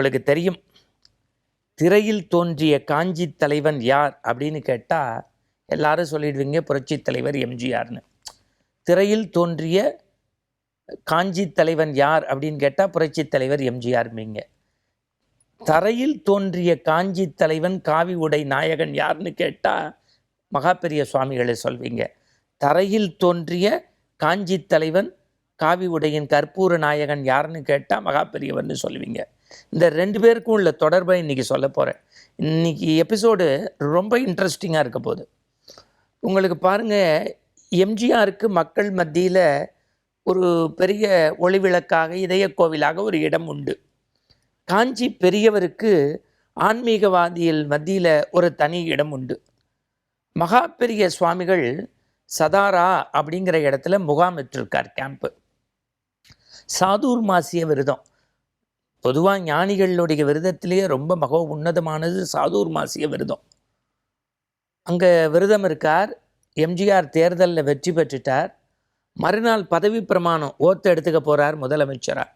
உங்களுக்கு தெரியும். திரையில் தோன்றிய காஞ்சி தலைவன் யார் அப்படின்னு கேட்டால் எல்லாரும் சொல்லிடுவீங்க புரட்சி தலைவர் எம்ஜிஆர்னு. திரையில் தோன்றிய காஞ்சி தலைவன் யார் அப்படின்னு கேட்டால் புரட்சி தலைவர் எம்ஜிஆர்மீங்க. தரையில் தோன்றிய காஞ்சி தலைவன் காவி உடை நாயகன் யாருன்னு கேட்டால் மகாபெரிய சுவாமிகளை சொல்வீங்க. தரையில் தோன்றிய காஞ்சி தலைவன் காவி உடையின் கற்பூர நாயகன் யாருன்னு கேட்டால் மகாபெரியவர்னு சொல்லுவீங்க இந்த ரெண்டு பேருக்கும் உள்ள தொடர்பை இன்றைக்கி சொல்ல போகிறேன் இன்னைக்கு எபிசோடு ரொம்ப இன்ட்ரெஸ்டிங்காக இருக்க போகுது. உங்களுக்கு பாருங்கள் எம்ஜிஆருக்கு மக்கள் மத்தியில் ஒரு பெரிய ஒளிவிளக்காக இதய கோவிலாக ஒரு இடம் உண்டு. காஞ்சி பெரியவருக்கு ஆன்மீகவாதியில் மத்தியில் ஒரு தனி இடம் உண்டு. மகா பெரிய சுவாமிகள் சதாரா அப்படிங்கிற இடத்துல முகாமிட்டிருக்கார் கேம்ப்பு சாதூர் மாசிய விரதம். பொதுவாக ஞானிகளுடைய விரதத்திலேயே ரொம்ப மக உன்னதமானது சாதூர் மாசிய விரதம். அங்கே விரதம் இருக்கார் எம்ஜிஆர் தேர்தலில் வெற்றி பெற்றுட்டார் மறுநாள் பதவி பிரமாணம் ஓத்து எடுத்துக்க போகிறார் முதலமைச்சராக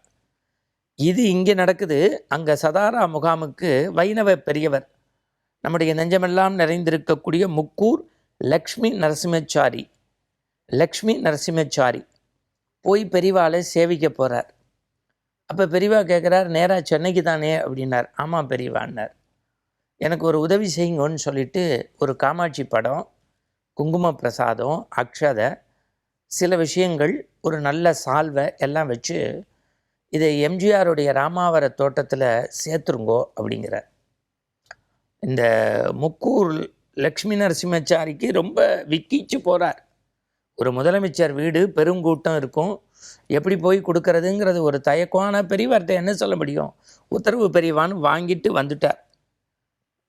இது இங்கே நடக்குது. அங்கே சதாரா முகாமுக்கு வைணவ பெரியவர் நம்முடைய நெஞ்சமெல்லாம் நிறைந்திருக்கக்கூடிய முக்கூர் லக்ஷ்மி நரசிம்மச்சாரி லக்ஷ்மி நரசிம்மச்சாரி போய் பெரிவாலை சேவிக்க போகிறார் அப்போ பெரியவா கேட்குறார் நேராக சென்னைக்கு தானே? அப்படின்னார். ஆமாம் பெரியவான்னார். எனக்கு ஒரு உதவி செய்யுங்கன்னு சொல்லிட்டு ஒரு காமாட்சி படம் குங்கும பிரசாதம் அக்ஷதை சில விஷயங்கள் ஒரு நல்ல சால்வை எல்லாம் வச்சு இதை எம்ஜிஆருடைய ராமாவர தோட்டத்தில் சேர்த்துருங்கோ அப்படிங்கிறார். இந்த முக்கூர் லக்ஷ்மி நரசிம்மச்சாரிக்கு ரொம்ப விக்கிச்சு போகிறார் ஒரு முதலமைச்சர் வீடு பெருங்கூட்டம் இருக்கும். எப்படி போய் கொடுக்கறதுங்கிறது ஒரு தயக்கம் ஆனால் பெரியவர்கிட்ட என்ன சொல்ல முடியும்? உத்தரவு பெரியவான்னு வாங்கிட்டு வந்துட்டார்.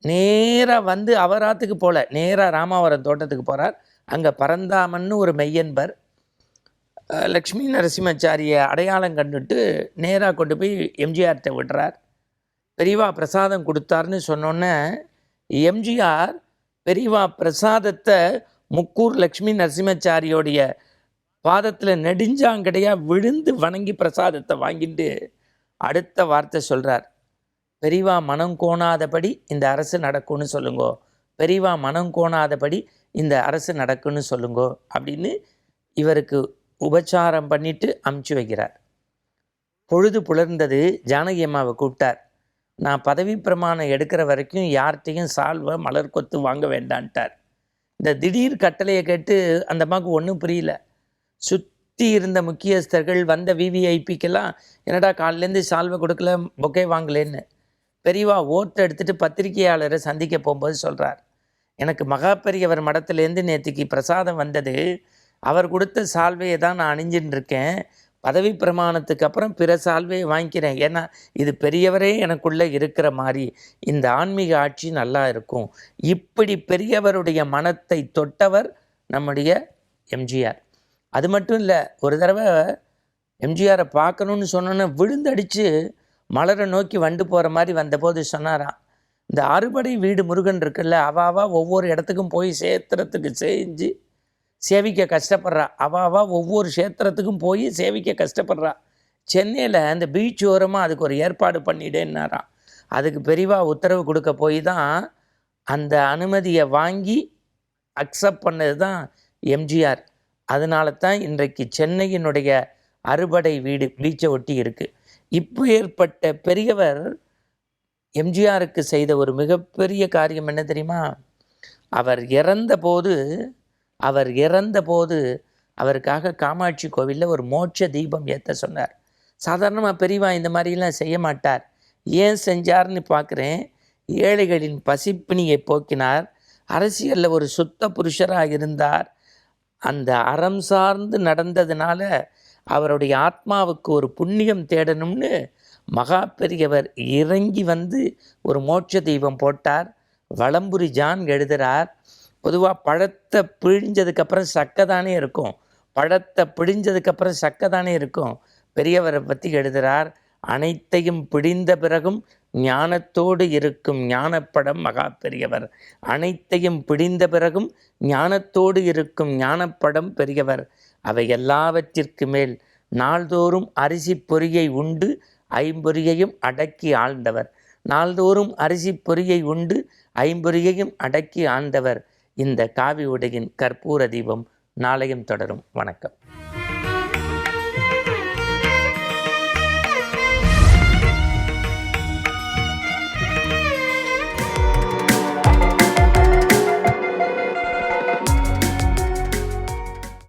நேராக வந்து அவராத்துக்கு போல நேராக ராமாவரம் தோட்டத்துக்கு போகிறார் அங்கே பரந்தாமன்னு ஒரு மெய்யன்பர். லக்ஷ்மி நரசிம்மச்சாரியை அடையாளம் கண்டுட்டு நேராக கொண்டு போய் எம்ஜிஆர்கிட்ட விடுறார். பெரியவா பிரசாதம் கொடுத்தாருன்னு சொன்னோன்னே எம்ஜிஆர் பெரியவா பிரசாதத்தை முக்கூர் லக்ஷ்மி நரசிம்மச்சாரியோடைய பாதத்தில் நெடுஞ்சாங்கடையாக விழுந்து வணங்கி பிரசாதத்தை வாங்கிட்டு அடுத்த வார்த்தை சொல்கிறார் பெரியவா மனம் கோணாதபடி இந்த அரசு நடக்கும்னு சொல்லுங்கோ. பெரியவா மனம் கோணாதபடி இந்த அரசு நடக்குன்னு சொல்லுங்கோ அப்படின்னு இவருக்கு உபச்சாரம் பண்ணிட்டு அமுச்சு வைக்கிறார். பொழுது புலர்ந்தது ஜானகி அம்மாவை கூப்பிட்டார். நான் பதவி பிரமாணம் எடுக்கிற வரைக்கும் யார்கிட்டையும் சால்வை மலர் கொத்து வாங்க வேண்டான்ட்டார். இந்த திடீர் கட்டளையை கேட்டு அந்த அம்மாவுக்கு ஒன்றும் புரியல. சுற்றி இருந்த முக்கியஸ்தர்கள் வந்த விவிஐபிக்கெல்லாம் என்னடா காலிலேருந்து சால்வை கொடுக்கல பொக்கே வாங்கலேன்னு. பெரியவா ஓட்டு எடுத்துட்டு பத்திரிகையாளரை சந்திக்க போகும்போது சொல்கிறார் எனக்கு மகா பெரியவர் மடத்துலேருந்து நேற்றுக்கு பிரசாதம் வந்தது. அவர் கொடுத்த சால்வையை தான் நான் அணிஞ்சின்னு இருக்கேன் பதவி பிரமாணத்துக்கு அப்புறம் பிற சால்வையை வாங்கிக்கிறேன். ஏன்னா இது பெரியவரே எனக்குள்ளே இருக்கிற மாதிரி இந்த ஆன்மீக ஆட்சி நல்லா இருக்கும். இப்படி பெரியவருடைய மனத்தை தொட்டவர் நம்முடைய எம்ஜிஆர். அது மட்டும் இல்லை ஒரு தடவை எம்ஜிஆரை பார்க்கணுன்னு சொன்னோன்னே விழுந்தடிச்சு மலரை நோக்கி வண்டு போகிற மாதிரி வந்தபோது சொன்னாராம் இந்த அறுபடை வீடு முருகன் இருக்குல்ல அவாவா ஒவ்வொரு இடத்துக்கும் போய் சேத்திரத்துக்கு செஞ்சு சேவிக்க கஷ்டப்படுறா. அவாவா ஒவ்வொரு சேத்திரத்துக்கும் போய் சேவிக்க கஷ்டப்படுறா. சென்னையில் அந்த பீச் ஓரமாக அதுக்கு ஒரு ஏற்பாடு பண்ணிடேன்னாராம். அதுக்கு பெரிவாக உத்தரவு கொடுக்க போய் தான் அந்த அனுமதியை வாங்கி அக்செப்ட் பண்ணது தான் எம்ஜிஆர். அதனால தான் இன்றைக்கு சென்னையினுடைய அறுபடை வீடு பீச்சை ஒட்டி இருக்குது இப்போ ஏற்பட்ட பெரியவர் எம்ஜிஆருக்கு செய்த ஒரு மிகப்பெரிய காரியம் என்ன தெரியுமா? அவர் இறந்தபோது அவர் இறந்தபோது அவருக்காக காமாட்சி கோவிலில் ஒரு மோட்ச தீபம் ஏற்ற சொன்னார். சாதாரணமாக பெரியவா இந்த மாதிரிலாம் செய்ய மாட்டார். ஏன் செஞ்சார்னு பார்க்குறேன் ஏழைகளின் பசிப்பிணியை போக்கினார். அரசியலில் ஒரு சுத்த புருஷராக இருந்தார். அந்த அறம் சார்ந்து நடந்ததுனால அவருடைய ஆத்மாவுக்கு ஒரு புண்ணியம் தேடணும்னு மகா பெரியவர் இறங்கி வந்து ஒரு மோட்ச தெய்வம் போட்டார். வளம்புரி ஜான் எழுதுகிறார் பொதுவாக பழத்தை பிழிஞ்சதுக்கப்புறம் சக்கை தானே இருக்கும். பழத்தை பிழிஞ்சதுக்கப்புறம் சக்கை தானே இருக்கும். பெரியவரை பற்றி எழுதுகிறார் அனைத்தையும் பிடிந்த பிறகும் ஞானத்தோடு இருக்கும் ஞானப்படம் மகா பெரியவர் அனைத்தையும் பிடிந்த பிறகும் ஞானத்தோடு இருக்கும் ஞானப்படம் பெரியவர். அவை எல்லாவற்றிற்கு மேல் நாள்தோறும் அரிசி பொறியை உண்டு ஐம்பொறியையும் அடக்கி ஆழ்ந்தவர். நாள்தோறும் அரிசி பொறியை உண்டு ஐம்பொறியையும் அடக்கி ஆழ்ந்தவர். இந்த காவி உடையின் கற்பூர தீபம் நாளையும் தொடரும். வணக்கம்.